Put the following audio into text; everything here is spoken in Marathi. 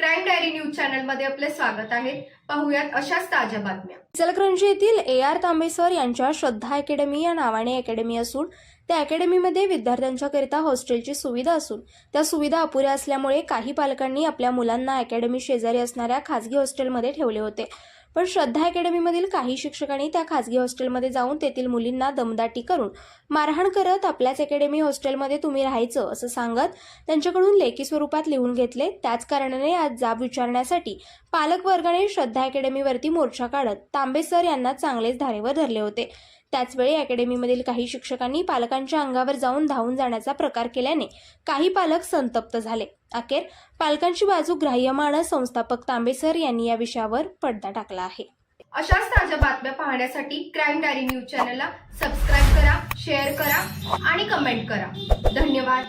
क्राईम डायरी न्यूज चॅनलमध्ये आपले स्वागत आहे. पाहुयात अशाच ताज्या बातम्या. इचलकरंजी येथील ए आर तांबेसर यांच्या श्रद्धा अकॅडमी या नावाने अकॅडमी असून त्या अकॅडमीमध्ये विद्यार्थ्यांच्याकरिता हॉस्टेलची सुविधा असून त्या सुविधा अपुऱ्या असल्यामुळे काही पालकांनी आपल्या मुलांना अकॅडमी शेजारी असणाऱ्या खासगी हॉस्टेलमध्ये ठेवले होते. पण श्रद्धा अकॅडमीमधील काही शिक्षकांनी त्या खासगी हॉस्टेलमध्ये जाऊन तेथील मुलींना दमदाटी करून मारहाण करत आपल्याच अकॅडमी हॉस्टेलमध्ये तुम्ही राहायचं असं सांगत त्यांच्याकडून लेखी स्वरूपात लिहून घेतले. त्याच कारणाने आज जाब विचारण्यासाठी पालक वर्गाने श्रद्धा अकॅडमीवरती मोर्चा काढत तांबे सर यांना चांगलेच धारेवर धरले होते. त्याचवेळी अकॅडमीमधील काही शिक्षकांनी पालकांच्या अंगावर जाऊन धावून जाण्याचा प्रकार केल्याने काही पालक संतप्त झाले. अखेर पालकांची बाजू ग्राह्य मानत संस्थापक तांबेसर यांनी या विषयावर पडदा टाकला आहे. अशाच ताज्या बातम्या पाहण्यासाठी क्राईम डायरी न्यूज चॅनलला सबस्क्राईब करा शेअर करा आणि कमेंट करा. धन्यवाद.